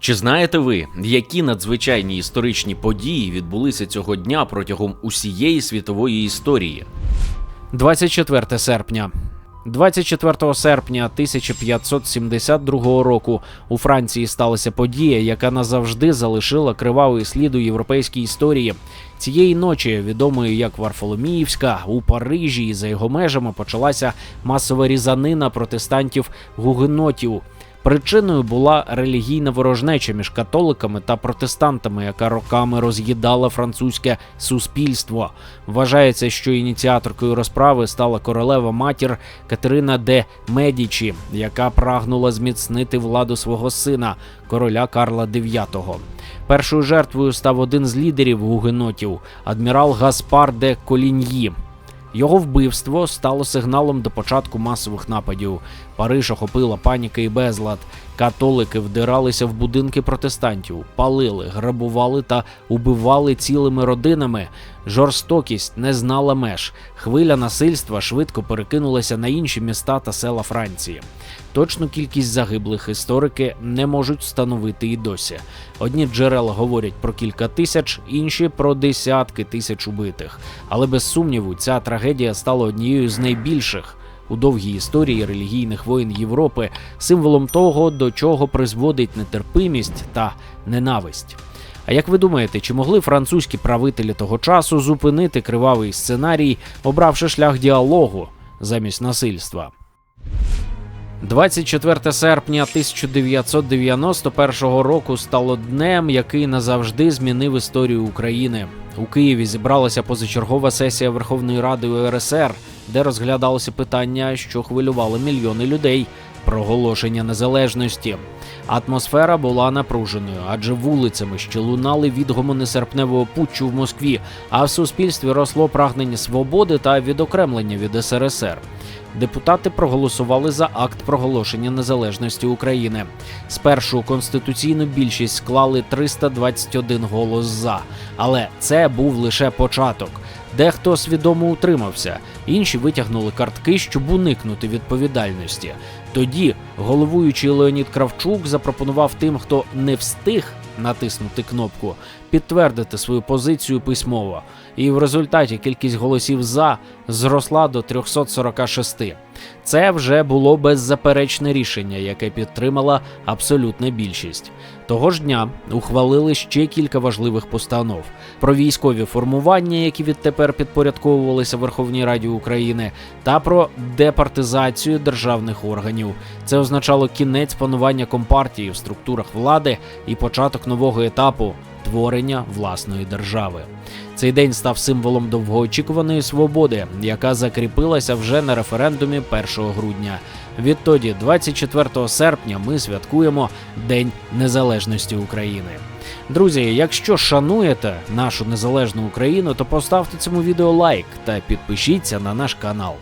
Чи знаєте ви, які надзвичайні історичні події відбулися цього дня протягом усієї світової історії? 24 серпня. 24 серпня 1572 року у Франції сталася подія, яка назавжди залишила кривавий слід у європейській історії. Цієї ночі, відомої як Варфоломіївська, у Парижі і за його межами почалася масова різанина протестантів гугенотів. Причиною була релігійна ворожнеча між католиками та протестантами, яка роками роз'їдала французьке суспільство. Вважається, що ініціаторкою розправи стала королева матір Катерина де Медічі, яка прагнула зміцнити владу свого сина, короля Карла IX. Першою жертвою став один з лідерів гугенотів адмірал Гаспар де Коліньї. Його вбивство стало сигналом до початку масових нападів. Париж охопила паніка і безлад. Католики вдиралися в будинки протестантів, палили, грабували та убивали цілими родинами. Жорстокість не знала меж. Хвиля насильства швидко перекинулася на інші міста та села Франції. Точну кількість загиблих історики не можуть встановити і досі. Одні джерела говорять про кілька тисяч, інші про десятки тисяч убитих. Але без сумніву, ця трагедія стала однією з найбільших у довгій історії релігійних воїн Європи, символом того, до чого призводить нетерпимість та ненависть. А як ви думаєте, чи могли французькі правителі того часу зупинити кривавий сценарій, обравши шлях діалогу замість насильства? 24 серпня 1991 року стало днем, який назавжди змінив історію України. У Києві зібралася позачергова сесія Верховної Ради УРСР, де розглядалося питання, що хвилювали мільйони людей проголошення незалежності. Атмосфера була напруженою, адже вулицями ще лунали відгомони серпневого путчу в Москві, а в суспільстві росло прагнення свободи та відокремлення від СРСР. Депутати проголосували за акт проголошення незалежності України. Спершу конституційну більшість склали 321 голос за, але це був лише початок. Дехто свідомо утримався, інші витягнули картки, щоб уникнути відповідальності. Тоді головуючий Леонід Кравчук запропонував тим, хто не встиг натиснути кнопку, підтвердити свою позицію письмово. І в результаті кількість голосів за зросла до 346. Це вже було беззаперечне рішення, яке підтримала абсолютна більшість. Того ж дня ухвалили ще кілька важливих постанов про військові формування, які відтепер підпорядковувалися Верховній Раді України, та про департизацію державних органів. Це означало кінець панування компартії в структурах влади і початок нового етапу творення власної держави. Цей день став символом довгоочікуваної свободи, яка закріпилася вже на референдумі 1 грудня. Відтоді, 24 серпня, ми святкуємо День Незалежності України. Друзі, якщо шануєте нашу незалежну Україну, то поставте цьому відео лайк та підпишіться на наш канал.